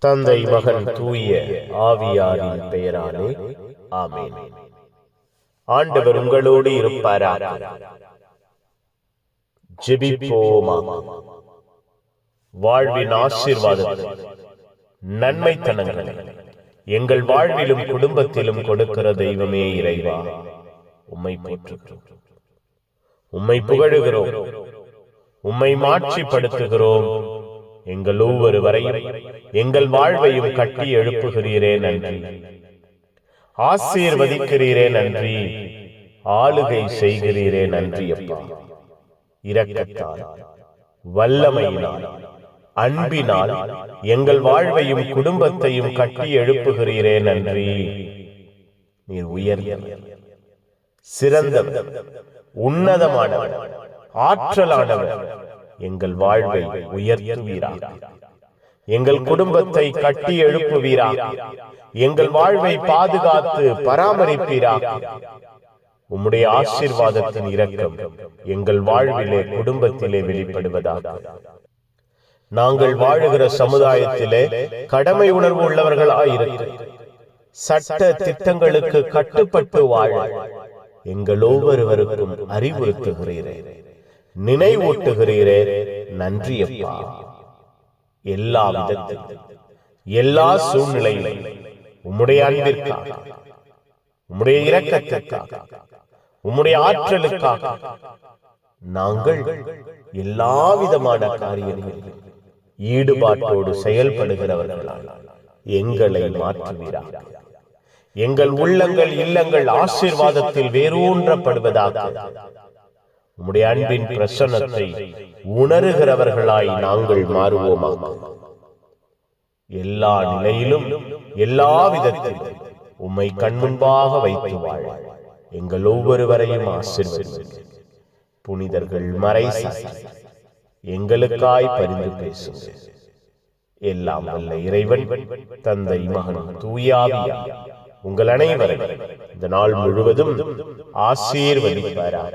தந்தை மகன் தூய ஆவியாரின் பெயராலே ஆமென். ஆண்டவர் உங்களோடு இருப்பாராக. ஜெபிப்போமா. வாழ்வின் ஆசீர்வாதத்தை நன்மைத்தனங்களை எங்கள் வாழ்விலும் குடும்பத்திலும் கொடுக்கிற தெய்வமே இறைவா. உம்மை போற்றுகிறோம். உம்மை புகழுகிறோம். உம்மை மாட்சிப்படுத்துகிறோம். எங்கள் ஒவ்வொருவரையும் எங்கள் வாழ்வையும் கட்டி எழுப்புகிறீரே நன்றி. ஆசீர்வதிக்கிறீரே நன்றி. ஆளுகை செய்கிறீரே நன்றி அப்பா. இரக்கத்தால் வல்லமையினால் அன்பினால் எங்கள் வாழ்வையும் குடும்பத்தையும் கட்டி எழுப்புகிறீரே நன்றி. நீர் உயர்ந்த சிறந்த உன்னதமான ஆற்றலானவர் எங்கள் வாழ்வை உயர்த்துவீரா. எங்கள் குடும்பத்தை கட்டி எழுப்புவீரா. எங்கள் வாழ்வை பாதுகாத்து பராமரிப்பீரா. உம்முடைய ஆசீர்வாதத்தின் இரக்கம் எங்கள் வாழ்விலே குடும்பத்திலே வெளிப்படுவதாக. நாங்கள் வாழுகிற சமுதாயத்திலே கடமை உணர்வு உள்ளவர்களாயிருக்கு சட்ட திட்டங்களுக்கு கட்டுப்பட்டு வாழ எங்கள் ஒவ்வொருவருக்கும் அறிவுறுத்துகிறேன் நினைவூட்டுகிறீரே நன்றி அப்பா எல்லா விதத்தில் எல்லா சூழ்நிலையிலும் உம்முடைய அன்பிற்காக உம்முடைய இரக்கத்திற்காக உம்முடைய ஆற்றலுக்காக நாங்கள் எல்லா விதமான காரியங்களிலும் ஈடுபாட்டோடு செயல்படுகிறவர்களால் எங்களை மாற்றுவீராக. எங்கள் உள்ளங்கள் இல்லங்கள் ஆசீர்வாதத்தில் வேரூன்றப்படுவதாக உம்முடைய அன்பின் பிரசன்னத்தை உணர்கிறவர்களாய் நாங்கள் மாறுவோமாக. எல்லா நிலையிலும் எல்லா விதத்திலும் உம்மை கண்முன்பாக வைத்து வாழ. எங்கள் ஒவ்வொருவரையும் ஆசிர்வதி புனிதர்கள் மறை எங்களுக்காய் பரிந்து பேசுங்க எல்லாம் வல்ல இறைவன் தந்தை மகன் தூயாவியா உங்கள் அனைவரையும் இந்த நாள் முழுவதும் ஆசீர்வதிப்பாராக.